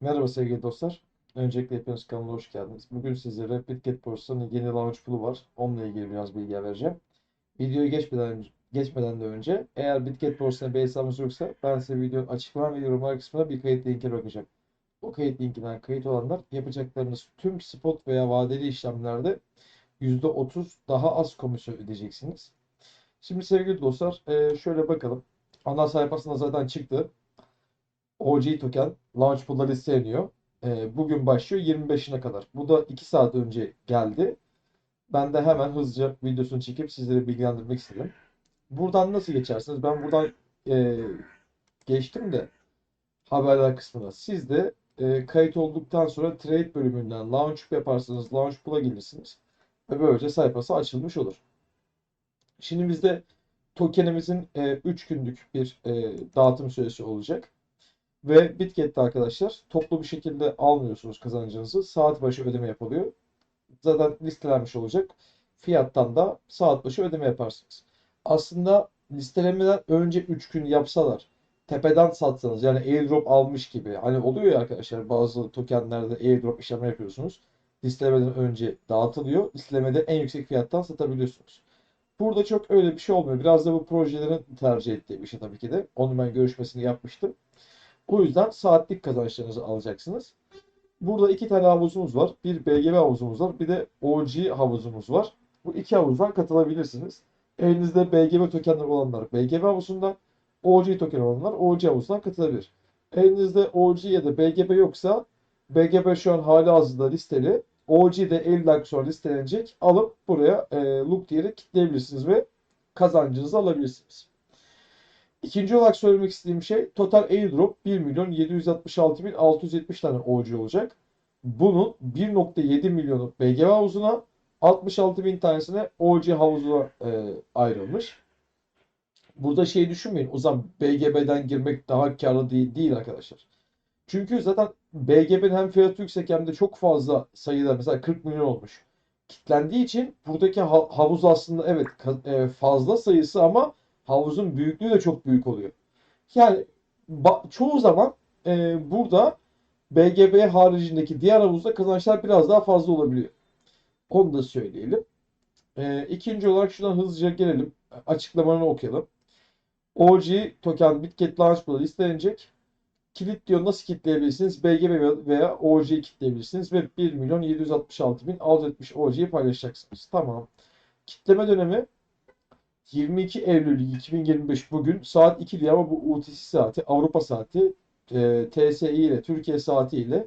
Merhaba sevgili dostlar. Öncelikle hepiniz kanalıma hoş geldiniz. Bugün sizlere Bitget borsanın yeni launch pool'u var. Onunla ilgili biraz bilgi vereceğim. Videoyu geçmeden geçmeden de önce eğer Bitget borsasına bir hesabınız yoksa ben size video açıklama ve yorumlar kısmına bir kayıt linki bırakacağım. O kayıt linkinden kayıt olanlar yapacaklarınız tüm spot veya vadeli işlemlerde %30 daha az komisyon ödeyeceksiniz. Şimdi sevgili dostlar şöyle bakalım. Ana sayfasında zaten çıktı. OG token launch pool'da listeleniyor. Ee, bugün başlıyor 25'ine kadar. Bu da 2 saat önce geldi. Ben de hemen hızlıca videosunu çekip sizleri bilgilendirmek istedim. Buradan nasıl geçersiniz? Ben buradan e, geçtim de haberler kısmına. Siz de e, kayıt olduktan sonra trade bölümünden launch yaparsınız. Launch pool'a gelirsiniz. Ve böylece sayfası açılmış olur. Şimdi bizde tokenimizin 3 günlük bir e, dağıtım süresi olacak. Ve Bitget'te arkadaşlar toplu bir şekilde almıyorsunuz kazancınızı. Saat başı ödeme yapılıyor. Zaten listelenmiş olacak. Fiyattan da saat başı ödeme yaparsınız. Aslında listelemeden önce 3 gün yapsalar tepeden satsanız yani airdrop almış gibi hani oluyor ya arkadaşlar bazı tokenlerde airdrop işlemi yapıyorsunuz. Listelemeden önce dağıtılıyor. Listelemede en yüksek fiyattan satabiliyorsunuz. Burada çok öyle bir şey olmuyor. Biraz da bu projelerin tercih ettiği bir şey tabii ki de. Onun ben görüşmesini yapmıştım. O yüzden saatlik kazançlarınızı alacaksınız. Burada iki tane havuzumuz var. Bir BGV havuzumuz var. Bir de OG havuzumuz var. Bu iki havuzdan katılabilirsiniz. Elinizde BGV tokenleri olanlar BGV havuzundan, OG token olanlar OG havuzundan katılabilir. Elinizde OG ya da BGB yoksa BGB şu an hali hazırda listeli. OG de 50 dakika sonra listelenecek. Alıp buraya e, look diyerek kilitleyebilirsiniz ve kazancınızı alabilirsiniz. İkinci olarak söylemek istediğim şey total airdrop 1 milyon 766 bin 670 tane OG olacak. Bunun 1.7 milyonu BGV havuzuna 66 bin tanesine OG havuzuna e, ayrılmış. Burada şey düşünmeyin. O zaman BGB'den girmek daha karlı değil, değil arkadaşlar. Çünkü zaten BGB'nin hem fiyatı yüksek hem de çok fazla sayıda mesela 40 milyon olmuş. Kitlendiği için buradaki ha- havuz aslında evet e, fazla sayısı ama havuzun büyüklüğü de çok büyük oluyor. Yani çoğu zaman e, burada BGB haricindeki diğer havuzda kazançlar biraz daha fazla olabiliyor. Onu da söyleyelim. E, ikinci olarak şuradan hızlıca gelelim. Açıklamalarını okuyalım. OG token Bitget Launch Pool'a listelenecek. Kilit diyor nasıl kitleyebilirsiniz? BGB veya- OG'yi kitleyebilirsiniz ve 1 milyon 766 bin 670 OG'yi paylaşacaksınız. Tamam. Kitleme dönemi 22 Eylül 2025 bugün saat 2 diye ama bu UTC saati, Avrupa saati, e, TSI ile Türkiye saati ile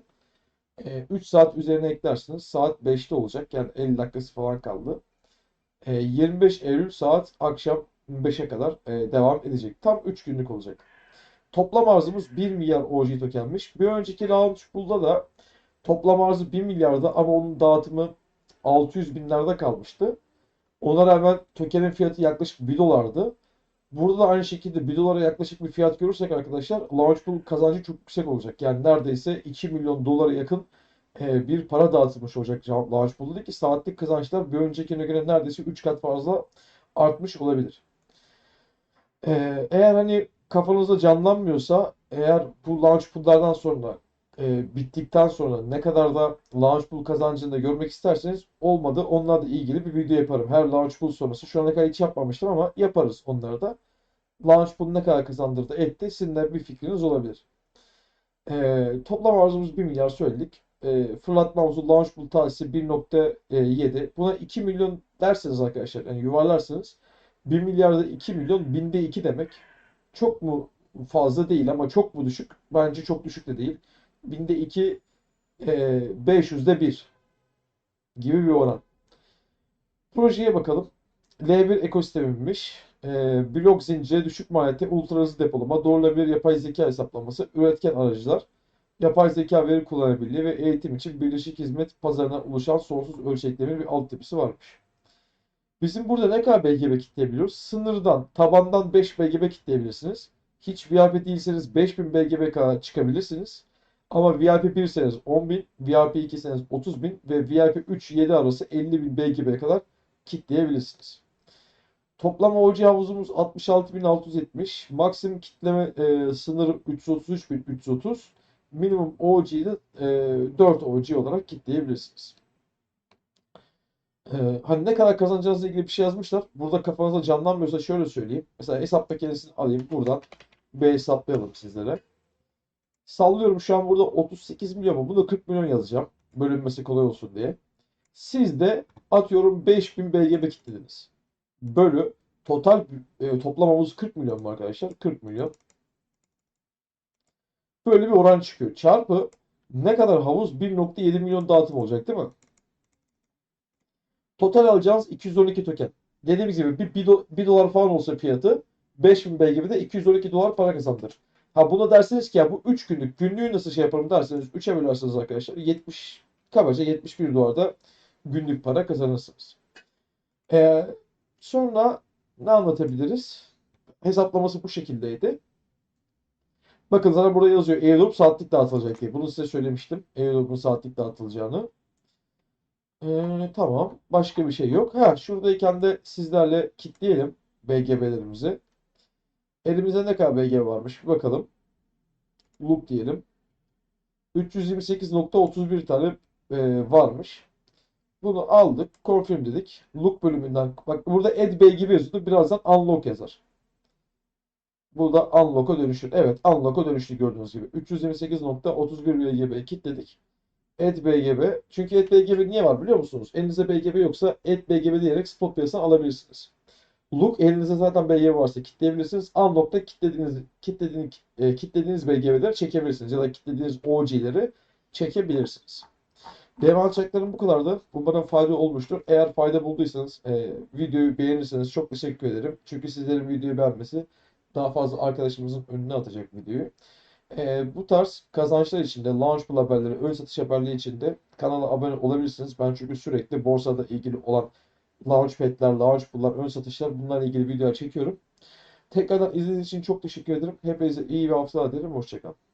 e, 3 saat üzerine eklersiniz. Saat 5'te olacak. Yani 50 dakikası falan kaldı. E, 25 Eylül saat akşam 5'e kadar e, devam edecek. Tam 3 günlük olacak. Toplam arzımız 1 milyar OG tokenmiş. Bir önceki launch pool'da da toplam arzı 1 milyarda ama onun dağıtımı 600 binlerde kalmıştı. Ona rağmen tokenin fiyatı yaklaşık 1 dolardı. Burada da aynı şekilde 1 dolara yaklaşık bir fiyat görürsek arkadaşlar launch pool kazancı çok yüksek olacak. Yani neredeyse 2 milyon dolara yakın e, bir para dağıtılmış olacak launch pool'da ki saatlik kazançlar bir öncekine göre neredeyse 3 kat fazla artmış olabilir. Ee, eğer hani kafanızda canlanmıyorsa eğer bu launch pool'lardan sonra e, bittikten sonra ne kadar da launch pool kazancını da görmek isterseniz olmadı onlarla ilgili bir video yaparım. Her launch pool sonrası şu ana kadar hiç yapmamıştım ama yaparız onları da. Launch pool ne kadar kazandırdı etti sizin de bir fikriniz olabilir. Ee, toplam arzumuz 1 milyar söyledik. Ee, fırlatma havuzu launch pool tanesi 1.7. Buna 2 milyon derseniz arkadaşlar yani yuvarlarsınız 1 milyarda 2 milyon binde 2 demek. Çok mu fazla değil ama çok mu düşük? Bence çok düşük de değil. Binde 2 e, 500'de 1 gibi bir oran. Projeye bakalım. L1 ekosistemiymiş. E, blok zinciri, düşük maliyeti, ultra hızlı depolama, doğrulabilir yapay zeka hesaplaması, üretken aracılar, yapay zeka veri kullanabilirliği ve eğitim için birleşik hizmet pazarına ulaşan sonsuz ölçekli bir altyapısı varmış. Bizim burada ne kadar BGB kitleyebiliyoruz? Sınırdan, tabandan 5 BGB kitleyebilirsiniz. Hiç VIP değilseniz 5000 BGB kadar çıkabilirsiniz. Ama VIP 1'seniz 10.000, VIP 2'seniz 30.000 ve VIP 3-7 arası 50.000 BGB kadar kitleyebilirsiniz. Toplam OC havuzumuz 66.670. Maksimum kitleme e, sınırı 333.330. minimum OG'yi de e, 4 OG olarak kitleyebilirsiniz. Ee, hani ne kadar kazanacağınızla ilgili bir şey yazmışlar. Burada kafanızda canlanmıyorsa şöyle söyleyeyim. Mesela hesap makinesini alayım. Buradan bir hesaplayalım sizlere. Sallıyorum şu an burada 38 milyon mu? Bunu 40 milyon yazacağım. Bölünmesi kolay olsun diye. Siz de atıyorum 5000 BGB kitlediniz. Bölü total e, toplamamız 40 milyon mu arkadaşlar? 40 milyon. Böyle bir oran çıkıyor. Çarpı ne kadar havuz? 1.7 milyon dağıtım olacak değil mi? Total alacağınız 212 token. Dediğimiz gibi bir, bir, do- bir dolar falan olsa fiyatı 5000 BGB'de 212 dolar para kazandırır. Ha buna derseniz ki ya bu 3 günlük günlüğü nasıl şey yaparım derseniz 3'e bölerseniz arkadaşlar 70 kabaca 71 dolarda günlük para kazanırsınız. Ee, sonra ne anlatabiliriz? Hesaplaması bu şekildeydi. Bakın zaten burada yazıyor airdrop saatlik dağıtılacak diye. Bunu size söylemiştim. Airdrop'un saatlik dağıtılacağını. Ee, tamam. Başka bir şey yok. Ha şuradayken de sizlerle kitleyelim BGB'lerimizi. Elimizde ne BGB varmış bir bakalım. Loop diyelim. 328.31 tane e, varmış. Bunu aldık. Confirm dedik. Look bölümünden bak burada add BGB yazıyordu. Birazdan unlock yazar. Burada unlock'a dönüşür. Evet unlock'a dönüştü gördüğünüz gibi. 328.31 BGB kilitledik. Add BGB. Çünkü Add BGB niye var biliyor musunuz? Elinizde BGB yoksa Add BGB diyerek spot piyasasına alabilirsiniz. Look elinizde zaten BGB varsa kilitleyebilirsiniz. Unlock'ta kilitlediğiniz, kilitlediğiniz, e, kilitlediğiniz BGB'leri çekebilirsiniz. Ya da kilitlediğiniz OG'leri çekebilirsiniz. Benim anlatacaklarım bu kadardı. Umarım fayda olmuştur. Eğer fayda bulduysanız e, videoyu beğenirseniz çok teşekkür ederim. Çünkü sizlerin videoyu beğenmesi daha fazla arkadaşımızın önüne atacak videoyu. E, bu tarz kazançlar için de launch haberleri, ön satış haberleri için de kanala abone olabilirsiniz. Ben çünkü sürekli borsada ilgili olan launchpad'ler, launch pool'lar, ön satışlar bunlarla ilgili videolar çekiyorum. Tekrardan izlediğiniz için çok teşekkür ederim. Hepinize iyi bir hafta dilerim. Hoşçakalın.